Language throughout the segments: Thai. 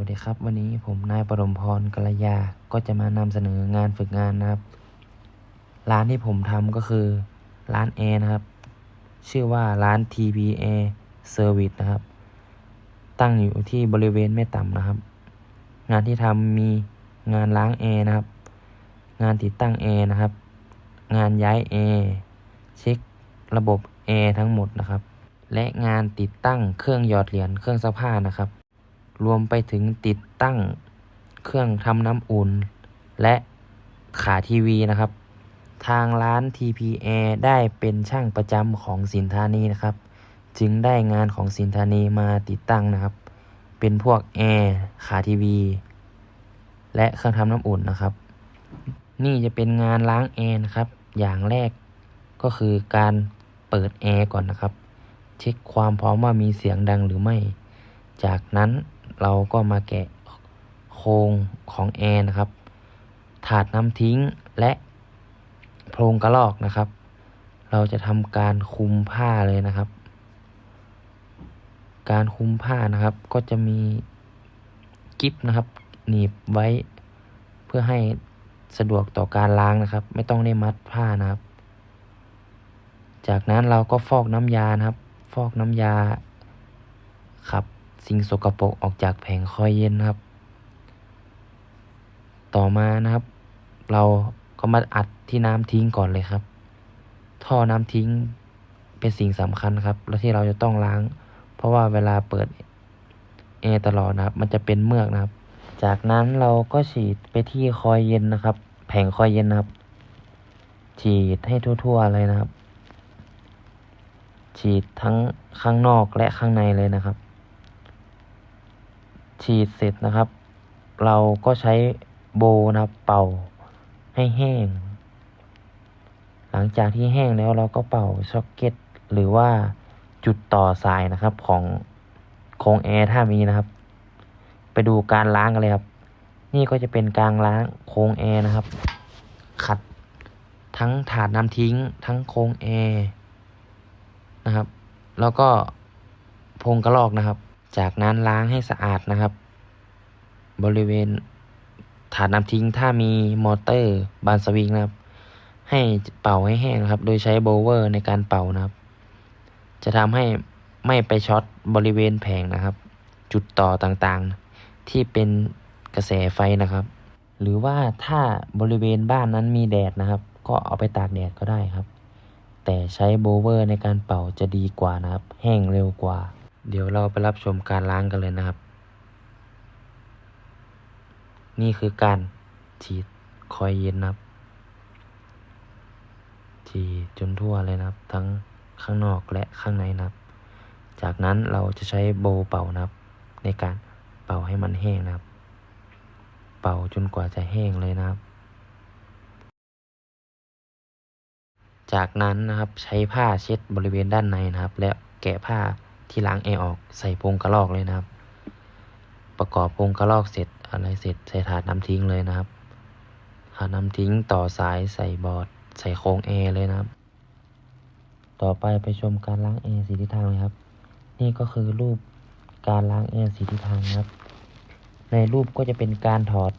วัสดีครับ วันนี้ผมนายปรมพรกัลยา ก็จะมานำเสนองานฝึกงานนะครับ ร้านที่ผมทำก็คือร้านแอร์นะครับ ชื่อว่าร้าน TPA Service นะครับ ตั้งอยู่ที่บริเวณแม่ต่ำนะครับ งานที่ทำมีงานล้างแอร์นะครับ งานติดตั้งแอร์นะครับ งานย้ายแอร์เช็คระบบแอร์ทั้งหมดนะครับ และงานติดตั้งเครื่องหยอดเหรียญเครื่องซักผ้านะครับ รวมไปถึงติดตั้งเครื่องทำน้ำอุ่น และขาทีวีนะครับ ทางร้าน TPA ได้เป็นช่างประจำของสินธานีนะครับ จึงได้งานของสินธานีมาติดตั้งนะครับ เป็นพวกแอร์ขาทีวี และเครื่องทำน้ำอุ่นนะครับ นี่จะเป็นงานล้างแอร์นะครับ อย่างแรกก็คือการเปิดแอร์ก่อนนะครับ เช็คความพร้อมว่ามีเสียงดังหรือไม่ จากนั้น เราก็มาแกะโครงของแอร์นะครับ ถาดน้ำทิ้งและโพรงกระลอกนะครับ เราจะทำการคุมผ้าเลยนะครับ การคุมผ้านะครับก็จะมีกิฟนะครับหนีบไว้เพื่อให้สะดวกต่อการล้างนะครับ ไม่ต้องได้มัดผ้านะครับ จากนั้นเราก็ฟอกน้ำยานะครับ ฟอกน้ำยาขับ สิ่งสกปรกออกจากแผงคอยเย็นนะครับ ต่อมานะครับ เราก็มาอัดที่น้ำทิ้งก่อนเลยครับ ท่อน้ำทิ้งเป็นสิ่งสำคัญครับ แล้วที่เราจะต้องล้าง เพราะว่าเวลาเปิดแอร์ตลอดนะครับ มันจะเป็นเมือกนะครับ จากนั้นเราก็ฉีดไปที่คอยเย็นนะครับ แผงคอยเย็นนะครับ ฉีดให้ทั่วๆเลยนะครับ ฉีดทั้งข้างนอกและข้างในเลยนะครับ ฉีดเสร็จนะครับ เราก็ใช้โบนะครับเป่าให้แห้ง หลังจากที่แห้งแล้วเราก็เป่าช็อกเก็ต หรือว่าจุดต่อสายนะครับของโครงแอร์ถ้ามีนะครับ ไปดูการล้างกันเลยครับ นี่ก็จะเป็นการล้างโครงแอร์นะครับ ขัดทั้งถาดน้ำทิ้ง ทั้งโครงแอร์นะครับ แล้วก็พงกระลอกนะครับ จากนั้นล้างให้สะอาดนะครับ บริเวณถาดน้ำทิ้งถ้ามีมอเตอร์บานสวิงนะครับ ให้เป่าให้แห้งนะครับ โดยใช้โบเวอร์ในการเป่านะครับ จะทำให้ไม่ไปช็อตบริเวณแผงนะครับ จุดต่อต่างๆ ที่เป็นกระแสไฟนะครับ หรือว่าถ้าบริเวณบ้านนั้นมีแดดนะครับ ก็เอาไปตากแดดก็ได้ครับ แต่ใช้โบเวอร์ในการเป่าจะดีกว่านะครับ แห้งเร็วกว่า เดี๋ยวเราไปรับชมการล้างกันเลยนะครับ นี่คือการฉีดคอยเย็นนะครับ ฉีดจนทั่วเลยนะครับ ทั้งข้างนอกและข้างในนะครับ จากนั้นเราจะใช้โบเป่านะครับ ในการเป่าให้มันแห้งนะครับ เป่าจนกว่าจะแห้งเลยนะครับ จากนั้นนะครับใช้ผ้าเช็ดบริเวณด้านในนะครับ และแกะผ้า ที่ล้างแอร์ออกใส่โพรงกระลอกเลยนะครับ ประกอบโพรงกระลอกเสร็จอะไรเสร็จใส่ถาดน้ำทิ้งเลยนะครับถาดน้ำทิ้งต่อสายใส่บอร์ดใส่โครงแอร์เลยนะครับ ต่อไปไปชมการล้างแอร์สีทิศทางเลยครับ นี่ก็คือรูปการล้างแอร์สีทิศทางนะครับ ในรูปก็จะเป็นการถอด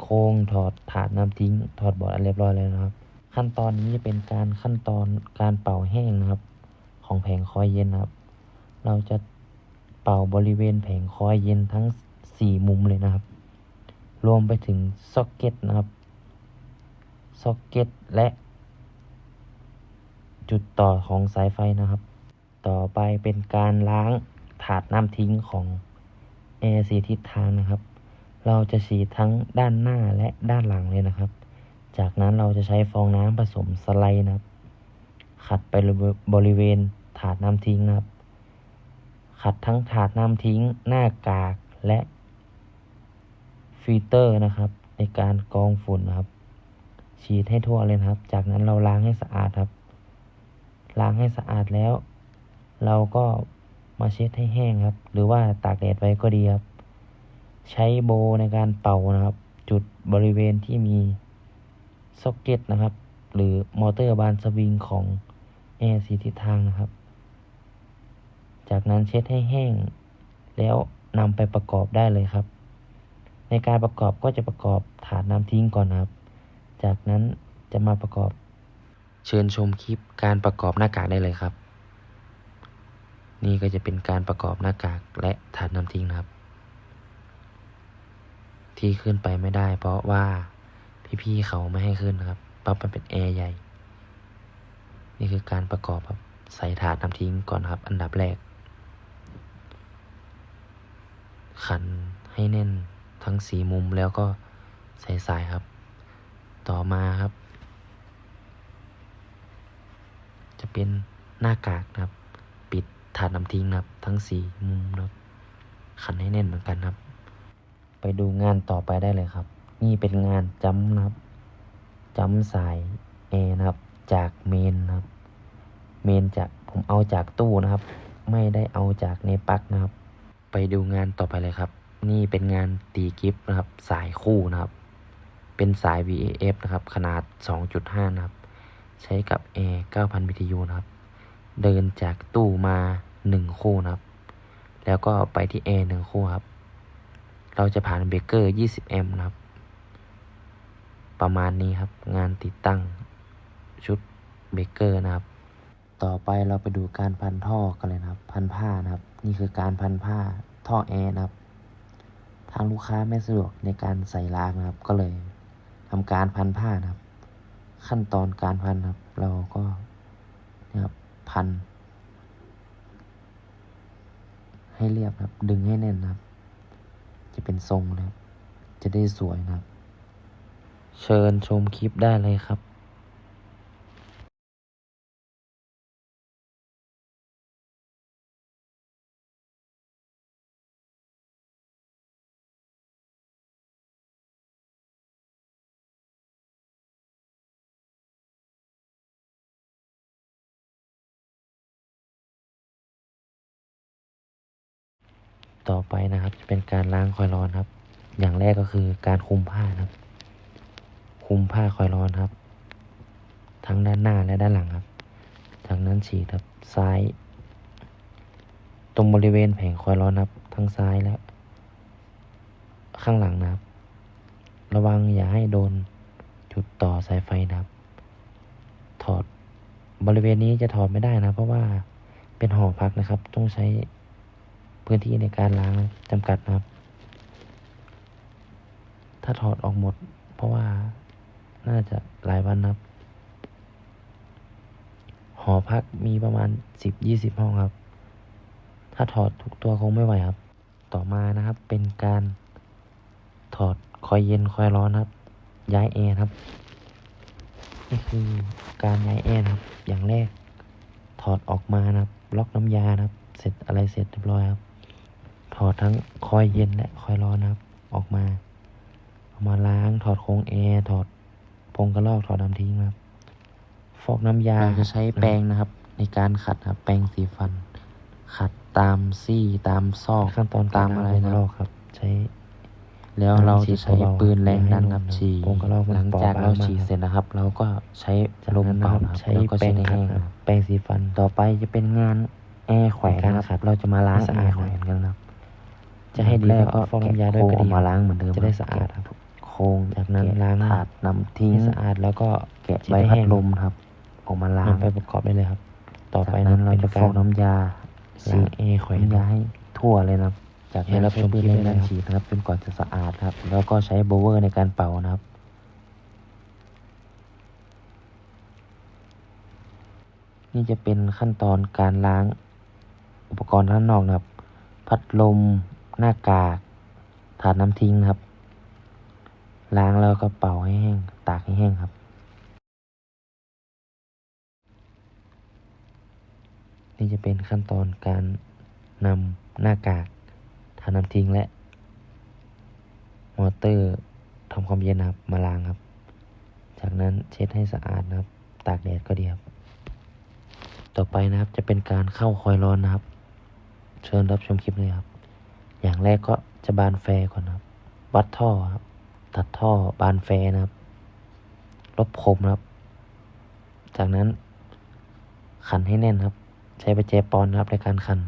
โครงถอดถาดน้ำทิ้ง ถอดบอร์ดอะไรเรียบร้อยแล้วนะครับ ขั้นตอนนี้จะเป็นการขั้นตอนการเป่าแห้งนะครับ ของแผงคอยเย็นนะครับ เราจะเป่าบริเวณแผงคอยเย็นทั้งสี่มุมเลยนะครับ รวมไปถึงซ็อกเก็ตนะครับซ็อกเก็ตและจุดต่อของสายไฟนะครับ ต่อไปเป็นการล้างถาดน้ำทิ้งของแอร์สีทิศทางนะครับ เราจะฉีดทั้งด้านหน้าและด้านหลังเลยนะครับ จากนั้นเราจะใช้ฟองน้ำผสมสไลด์นะครับ ขัดไปบริเวณถาดน้ำทิ้งนะครับ ขัดทั้งถาดน้ำทิ้ง หน้ากากและฟิลเตอร์นะครับ ในการกรองฝุ่นนะครับ ฉีดให้ทั่วเลยครับ จากนั้นเราล้างให้สะอาดครับ ล้างให้สะอาดแล้ว เราก็มาเช็ดให้แห้งครับ หรือว่าตากแดดไว้ก็ดีครับ ใช้โบในการเป่านะครับ จุดบริเวณที่มีซ็อกเก็ตนะครับ หรือมอเตอร์บานสวิงของแอร์สีทิศทางนะครับ จากนั้นเช็ดให้แห้ง แล้วนำไปประกอบได้เลยครับ ในการประกอบก็จะประกอบถาดน้ำทิ้งก่อนครับ จากนั้นจะมาประกอบ เชิญชมคลิปการประกอบหน้ากากได้เลยครับ นี่ก็จะเป็นการประกอบหน้ากากและถาดน้ำทิ้งนะครับ ที่ขึ้นไปไม่ได้ เพราะว่าพี่ๆเขาไม่ให้ขึ้นครับเพราะมันเป็นแอร์ใหญ่ นี่คือการประกอบครับใส่ถาดน้ำทิ้งก่อนครับ อันดับแรก ขันให้แน่นทั้งสีมุมแล้วก็ใส่สายครับ ต่อมาครับ จะเป็นหน้ากากนะครับ ปิดถาดน้ำทิ้งนะครับ ทั้งสี่มุมนะครับขันให้แน่นเหมือนกันครับ ไปดูงานต่อไปได้เลยครับ นี่เป็นงานจ้ำนะครับจ้ำสายแอนะครับ จากเมนนะครับ เมนจะผมเอาจากตู้นะครับ ไม่ได้เอาจากในปลั๊กนะครับ ไปดูงานต่อไปเลยครับ นี่เป็นงานตีกิฟต์นะครับ สายคู่นะครับ เป็นสาย VAF นะครับ ขนาด 2.5 นะครับ ใช้กับแอร์9,000 BTU นะครับ เดินจากตู้มา 1 คู่นะครับ แล้วก็ไปที่แอร์1คู่ครับ เราจะผ่านเบเกอร์20แอมป์นะครับ ประมาณนี้ครับ งานติดตั้งชุดเบเกอร์นะครับ ต่อไปเราไปดูการพันท่อกันเลยนะครับ พันผ้านะครับ นี่คือการพันผ้าท่อแอร์นะครับ ทางลูกค้าไม่สะดวกในการใส่รางนะครับ ก็เลยทำการพันผ้านะครับ ขั้นตอนการพันครับ เราก็นะครับพัน ให้เรียบครับ ดึงให้แน่นนะครับ จะเป็นทรงนะครับ จะได้สวยนะครับ เชิญชมคลิปได้เลยครับ ต่อไปนะครับ จะเป็นการล้างคอยล์ร้อนครับ อย่างแรกก็คือการคุมผ้านะครับ คุมผ้าคอยล์ร้อนครับ ทั้งด้านหน้าและด้านหลังครับ จากนั้นฉีดครับซ้าย ตรงบริเวณแผงคอยล์ร้อนครับ ทั้งซ้ายและ ข้างหลังนะครับ ระวังอย่าให้โดนจุดต่อสายไฟนะครับ ถอดบริเวณนี้จะถอดไม่ได้นะ เพราะว่าเป็นหอพักนะครับ ต้องใช้ พื้นที่ในการล้างจำกัดนะครับ ถ้าถอดออกหมด เพราะว่าน่าจะหลายวันนะครับ หอพักมีประมาณสิบยี่สิบห้องครับ ถ้าถอดทุกตัวคงไม่ไหวครับ ต่อมานะครับเป็นการถอดคอยเย็นคอยร้อนครับ ย้ายแอร์ครับนี่คือการย้ายแอร์ครับ อย่างแรกถอดออกมานะครับ ล็อกน้ำยานะครับ เสร็จอะไรเสร็จเรียบร้อยครับ ถอดทั้งคอยเย็นและคอยร้อนนะครับ ออกมาเอามาล้างถอดโครงแอร์ถอดพงกระลอกถอดน้ำทิ้งนะครับ ฟอกน้ำยาจะใช้แปรงนะครับ ในการขัดครับแปรงสีฟัน ขัดตามซี่ตามซอกขั้นตอนตามอะไรนะครับ ใช้ แล้วเราจะใช้ปืนแรงดันครับฉีดหลังจากเราฉีดเสร็จนะครับ เราก็ใช้ลมเป่านะครับแล้วก็ใช้แห้งครับแปรงสีฟันต่อไปจะเป็นงานแอร์แขวนนะครับ เราจะมาล้างแอร์แขวนกันนะครับ จะให้ดีก็ฟอกน้ำยาด้วยโค้งออกมาล้างเหมือนเดิมจะได้สะอาดครับโค้งจากนั้นล้างถาดนำทิ้งสะอาดแล้วก็แกะใบพัดลมครับออกมาล้างไปประกอบได้เลยครับ ต่อไปนั้นเราจะฟอกน้ำยาสีเอแขวนน้ำยาให้ทั่วเลยนะครับ จากนั้นเราใช้ปืนเล่นการฉีดนะครับจนกว่าจะสะอาดครับ แล้วก็ใช้โบเวอร์ในการเป่านะครับนี่จะเป็นขั้นตอนการล้างอุปกรณ์ด้านนอกนะครับ พัดลม หน้ากากถาดน้ำทิ้งครับ ล้างแล้วก็เป่าให้แห้ง ตากให้แห้งครับ นี่จะเป็นขั้นตอนการนำหน้ากากถาดน้ำทิ้งและ มอเตอร์ทำความเย็นนะครับมาล้างครับ จากนั้นเช็ดให้สะอาดนะครับ ตากแดดก็ดีครับ ต่อไปนะครับจะเป็นการเข้าคอยร้อนนะครับ เชิญรับชมคลิปเลยครับ อย่างแรกก็จะบานแฟร์ก่อนนะครับ วัดท่อครับ ตัดท่อบานแฟร์นะครับ ลบคมนะครับ จากนั้น ขันให้แน่นครับ ใช้ประแจปอนนะครับในการขัน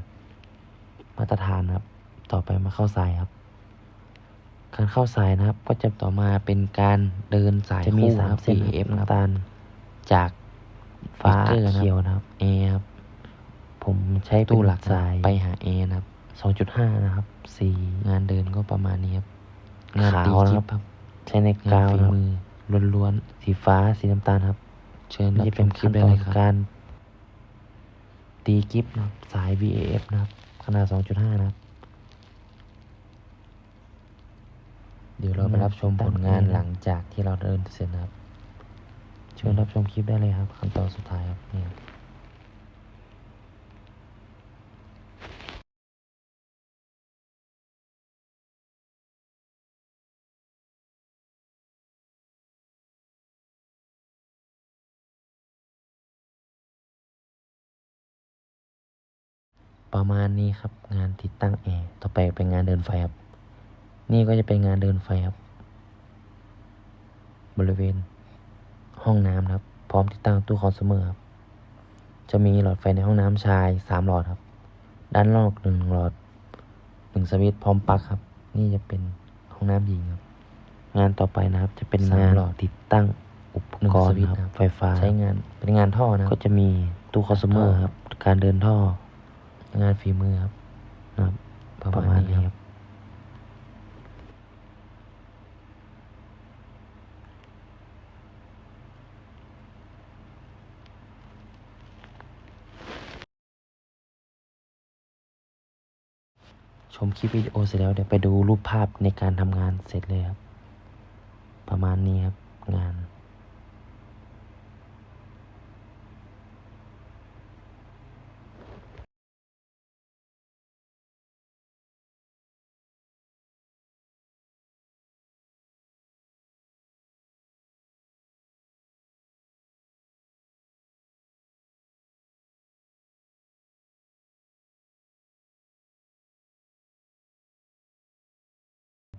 มาตรฐานนะครับ ต่อไปมาเข้าสายครับ การเข้าสายนะครับ ก็จะต่อมาเป็นการเดินสายจะมีคู่สามนะครับเส้น BF น้ำนะครับตาล จากฟ้าเกอร์นะครับเขียวนะครับ A ครับ ผมใช้ตู้หลักสายไปหา A นะครับ 2.5 นะครับสี่งานเดินก็ประมาณนี้ครับงานขาวตีนะกิครับบครับ ใช้ในงากานวฝีนะครับมือล้วนสีฟ้าสีน้ำตาลครับๆเชิญรับนี่ชเป็นมคลิปขั้นได้ตอเลนยครับการตีกิฟนะครับ สาย VAF นะครับ ขนาด 2.5 นะครับ เดี๋ยวเราไปรับชมผลงานหลังจากที่เราเดินเสร็จนะครับ เชิญรับชมคลิปได้เลยครับขั้นตอนสุดท้ายครับนี่ครับ ประมาณนี้ครับ งานติดตั้งแอร์ต่อไปเป็นงานเดินไฟครับ นี่ก็จะเป็นงานเดินไฟครับ บริเวณห้องน้ำนะครับ พร้อมติดตั้งตู้คอน sumer ครับจะมีหลอดไฟในห้องน้ำชายสามหลอดครับ ด้านนอกหนึ่งหลอดหนึ่งสวิตช์พร้อมปลั๊กครับ นี่จะเป็นห้องน้ำหญิงครับ งานต่อไปนะครับ จะเป็นสามงานหลอดติดตั้งอุปหนึ่งกรสณ์วิตช์คครัรับบไฟฟ้า ใช้งานเป็นงานท่อนะครับก็จะมีตู้คอน sumer ครับ การเดินท่อ งานฝีมือครับนะครับประประมามาณณนี้นี้คครัรับบชมคลิปวิดีโอเสร็จแล้วเดี๋ยวไปดูรูปภาพในการทำงานเสร็จเลยครับ ประมาณนี้ครับ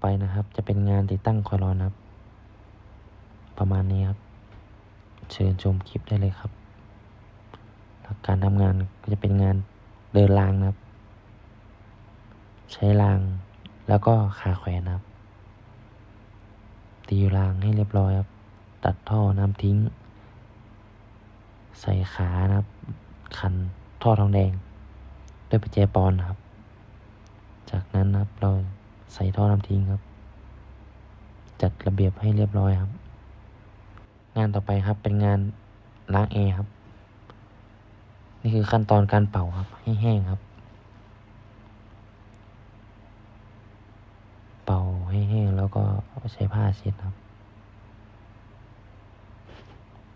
ไปนะครับ จะเป็นงานติดตั้งคอยลอนครับ ประมาณนี้ครับ เชิญชมคลิปได้เลยครับ หลักการทำงานก็จะเป็นงานเดินรางนะครับ ใช้รางแล้วก็ขาแขวนนะครับ ตีรางให้เรียบร้อยครับ ตัดท่อน้ำทิ้ง ใส่ขานะครับ ขันท่อทองแดง ด้วยประแจปอนนะครับ จากนั้นนะครับเรา ใส่ท่อน้ำทิ้งครับ จัดระเบียบให้เรียบร้อยครับ งานต่อไปครับเป็นงานล้างแอร์ครับ นี่คือขั้นตอนการเป่าครับ ให้แห้งครับ เป่าให้แห้งแล้วก็ใช้ผ้าเช็ดครับ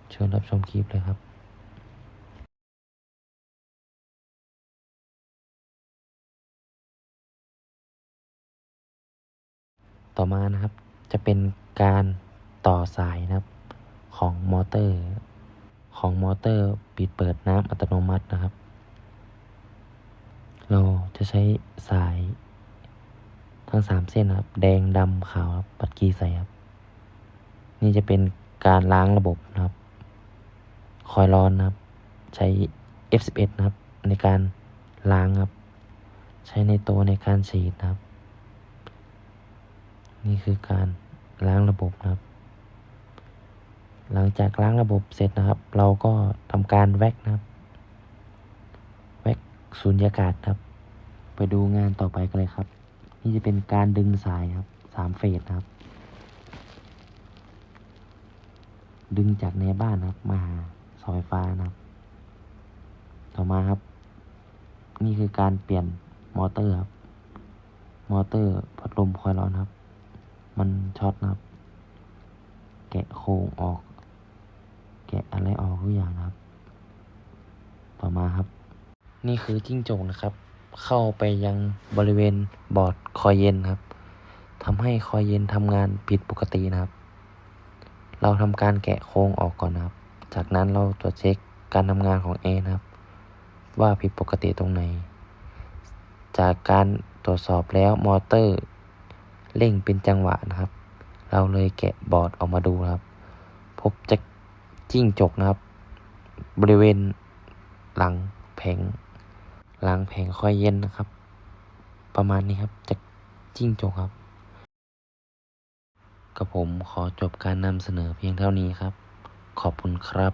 เชิญรับชมคลิปเลยครับ ต่อมานะครับ จะเป็นการต่อสายนะครับของมอเตอร์ ของมอเตอร์ปิดเปิดน้ำอัตโนมัตินะครับ เราจะใช้สายทั้งสามเส้นนะครับ แดงดำขาวครับปัดกีใส่ครับ นี่จะเป็นการล้างระบบนะครับ คอยล์ร้อนนะครับ ใช้ F11 นะครับ ในการล้างครับ ใช้ในตัวในการฉีดนะครับ นี่คือการล้างระบบนะครับ หลังจากล้างระบบเสร็จนะครับ เราก็ทำการแว็กนะครับแว็กสูญญากาศครับ ไปดูงานต่อไปกันเลยครับ นี่จะเป็นการดึงสายครับสามเฟสนะครับ ดึงจากในบ้านครับ มาหาเสาไฟฟ้านะครับ ต่อมาครับ นี่คือการเปลี่ยนมอเตอร์ครับ มอเตอร์พัดลมคอยล์ร้อนครับ มันช็อตนะครับ แกะโครงออก แกะอะไรออกทุกอย่างนะครับ ต่อมาครับ นี่คือจิ้งจกนะครับ เข้าไปยังบริเวณบอร์ดคอยเย็นครับทำให้คอยเย็นทำงานผิดปกตินะครับ เราทำการแกะโครงออกก่อนนะครับ จากนั้นเราตรวจเช็คการทำงานของแอร์นะครับ ว่าผิดปกติตรงไหน จากการตรวจสอบแล้วมอเตอร์ เร่งเป็นจังหวะนะครับ เราเลยแกะบอร์ดออกมาดูครับ พบจะจิ้งจกนะครับ บริเวณหลังแผงหลังแผงคอยเย็นนะครับ ประมาณนี้ครับจะจิ้งจกครับกับผมขอจบการนำเสนอเพียงเท่านี้ครับ ขอบคุณครับ